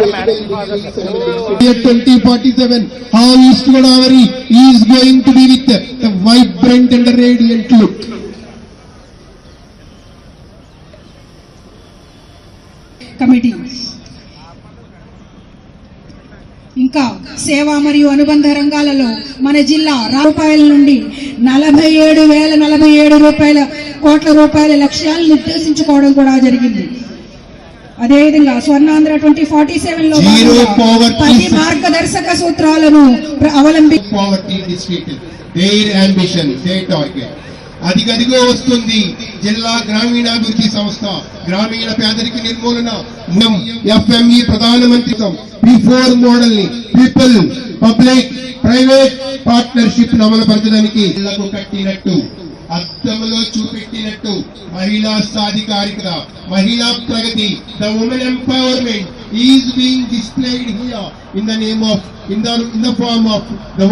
2047, how East Godavari is going to be with the vibrant and radiant look. Committees ఇంకా సేవ మరియు అనుబంధ రంగాలలో మన జిల్లా రూపాయల నుండి నలభై ఏడు వేల నలభై ఏడు రూపాయల కోట్ల రూపాయల లక్ష్యాలను నిర్దేశించుకోవడం కూడా జరిగింది. అదేవిధంగా స్వర్ణాంధ్ర ట్వంటీ ఫార్టీ సెవెన్లో. పది మార్గదర్శక సూత్రాలను అవలంబి. అదిగదిగో వస్తుంది జిల్లా గ్రామీణాభివృద్ధి సంస్థ గ్రామీణ పేదరిక నిర్మూలన ఎఫ్ఎంఈ ప్రధానమంత్రి బిఫోర్ మోడల్ని పీపుల్ పబ్లిక్ ప్రైవేట్ పార్ట్నర్షిప్ అమలుపరచడానికి ఇళ్ళకు కట్టినట్టు అర్థంలో చూపెట్టినట్టు మహిళా సాధికారికత మహిళా ప్రగతి the women empowerment is being displayed here in the name of in the in the form of the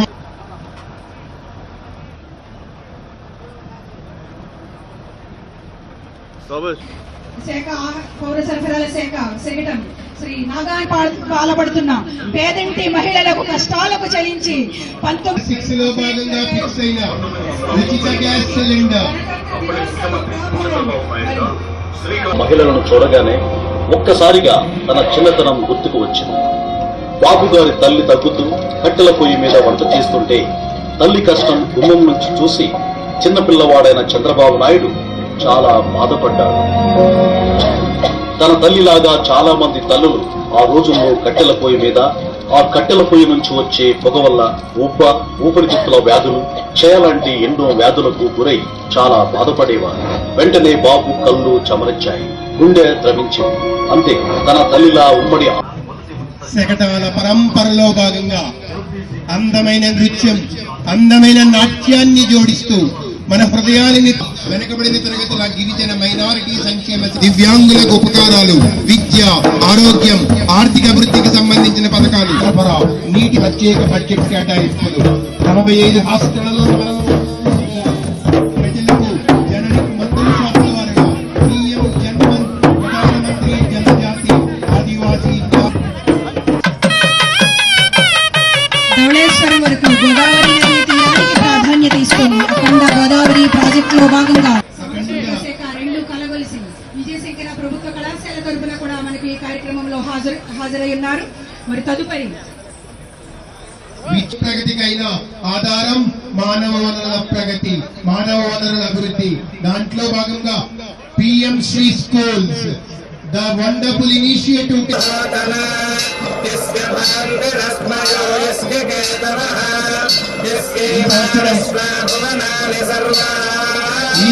శాఖ పౌర సరఫరాల శాఖ సెక్రటరీ శ్రీ నాగాన్ పాల్పడుతున్న పేదంటి మహిళలకు కష్టాలకు చలించి పంతొమ్మిది సిక్స్లో భాగంగా ఫిక్స్ అయిన ఉచిత గ్యాస్ సిలిండర్. మహిళలను చూడగానే ఒక్కసారిగా తన చిన్నతనం గుర్తుకు వచ్చింది. బాబుగారి తల్లి తగ్గుతూ కట్టెల పొయ్యి మీద వంట చేస్తుంటే తల్లి కష్టం గుమ్మం నుంచి చూసి చిన్నపిల్లవాడైన చంద్రబాబు నాయుడు చాలా బాధపడ్డాడు. తన తల్లిలాగా చాలా మంది తల్లులు ఆ రోజుల్లో కట్టెల పొయ్యి మీద ఆ కట్టెల పొయ్యి నుంచి వచ్చే పొగ వల్ల ఉబ్బ ఊపిరితిత్తుల వ్యాధులు క్షయలాంటి ఎన్నో వ్యాధులకు గురై చాలా బాధపడేవారు. వెంటనే బాబు కళ్ళు చమరించాయి గుండె ద్రవించింది. అంతే తన తల్లిలా ఉమ్మడి శకటాల పరంపరలో భాగంగా అందమైన నృత్యం అందమైన నాట్యాన్ని జోడిస్తూ మన హృదయాలని వెనకబడిన తరగతుల గిరిజన మైనారిటీ సంక్షేమ దివ్యాంగులకు ఉపకారాలు విద్య ఆరోగ్యం ఆర్థిక అభివృద్ధికి సంబంధించిన పథకాలు. సరఫరా నీటి ప్రత్యేక బడ్జెట్ కేటాయింపులు నలభై ఐదు హాస్టళ్ళలో గోదావరి ప్రాధాన్యత ఇస్తుంది. అఖండ గోదావరి ప్రాజెక్టులో భాగంగా శాఖ రెండు కలగొలిసి విజయశంకర ప్రభుత్వ కళాశాల తరపున కూడా మనకి ఈ కార్యక్రమంలో హాజరు హాజరై ఉన్నారు మరి తదుపరి ప్రగతికైనా ఆధారం మానవ వనరుల ప్రగతి మానవ వనరుల అభివృద్ధి. దాంట్లో భాగంగా PM Shri schools the wonderful initiative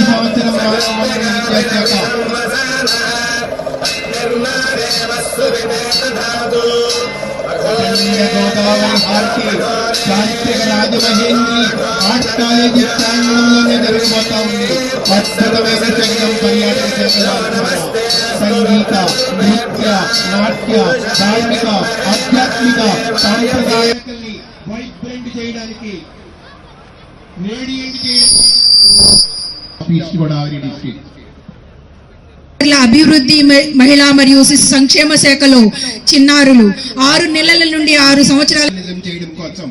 సంవత్సరం మానవ వనరుల విద్యాశాఖ అఖండ గోదావరి హార్టీ చారిత్రక రాజమహేంద్రి ఆర్ట్ కాలేజీ ప్రాంగణంలోనే జరగబోతా ఉంది అద్భుతమైన జగడం పర్యాటక శాఖ సంగీత నృత్య నాట్య ధార్మిక ఆధ్యాత్మిక వైబ్రెంట్ చేయడానికి రేడియంట్ చేయడానికి ఈస్ట్ గోదావరి డిస్ట్రిక్ట్. అభివృద్ధి మహిళా మరియు శిశు సంక్షేమ శాఖలో చిన్నారులు ఆరు నెలల నుండి ఆరు సంవత్సరాల చేయడం కోసం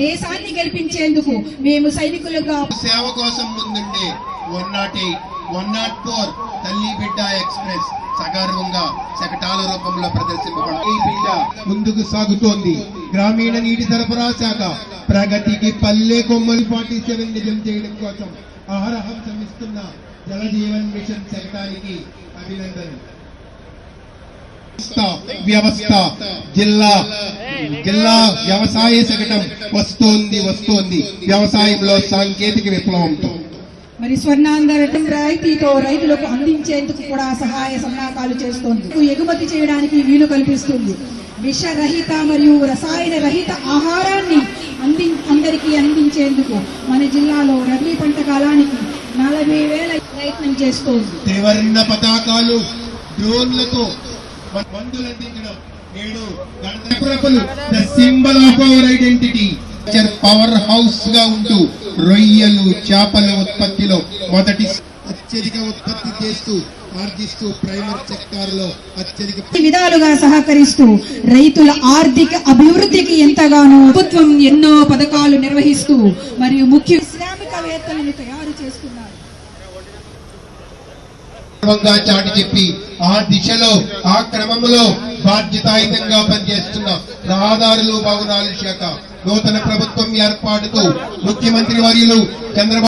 దేశాన్ని గెలిపించేందుకు మేము సైనికులుగా సేవ కోసం ముందుండే one nought eight one nought four తల్లి బిడ్డ ఎక్స్ప్రెస్ సగర్వంగా శకటాల రూపంలో ప్రదర్శింపబడి బిడ్డ ముందుకు సాగుతోంది. గ్రామీణ నీటి సరఫరా శాఖ ప్రగతికి పల్లె కొమ్మలు ఫార్టీ సెవెన్ నిజం చేయడం కోసం ఆహారహం శ్రమిస్తున్న జల జీవన్ మిషన్ శకటానికి అభినందనలు. వ్యవస్థ జిల్లా జిల్లా వ్యవసాయ శకటం వస్తోంది వస్తోంది. వ్యవసాయంలో సాంకేతిక విప్లవంతో. మరి స్వర్ణాంధ్ర రాయితీతో రైతులకు అందించేందుకు కూడా సహాయ సన్నాహాలు చేస్తోంది. ఎగుమతి చేయడానికి వీలు కల్పిస్తుంది. విషరహిత మరియు రసాయన రహిత ఆహారాన్ని అంది అందరికీ అందించేందుకు మన జిల్లాలో రబీ పంట కాలానికి నలభై వేల ప్రయత్నం చేస్తోంది. త్రివర్ణ పతాకాలు డ్రోన్లతో మందులు అందించడం నేడు గణతంత్రపులు the symbol of our identity power హౌస్గా ఉంటూ రొయ్యలు చేపల ఉత్పత్తిలో మొదటి అత్యధిక ఉత్పత్తి చేస్తూ ఆర్జిస్తూ ప్రైమరీ సెక్టార్లో అత్యధిక విధాలుగా సహకరిస్తూ రైతుల ఆర్థిక అభివృద్ధికి ఎంతగానో ప్రభుత్వం ఎన్నో పథకాలు నిర్వహిస్తూ మరియు ముఖ్య శ్రామికవేత్తలను తయారు చేస్తున్నారు. చాటి చెప్పి ఆ దిశలో ఆ క్రమంలో బాధ్యతాయుతంగా పనిచేస్తున్న రహదారులు భవనాల శాఖ నూతన ప్రభుత్వం ఏర్పాటుకు ముఖ్యమంత్రి వర్యులు చంద్రబాబు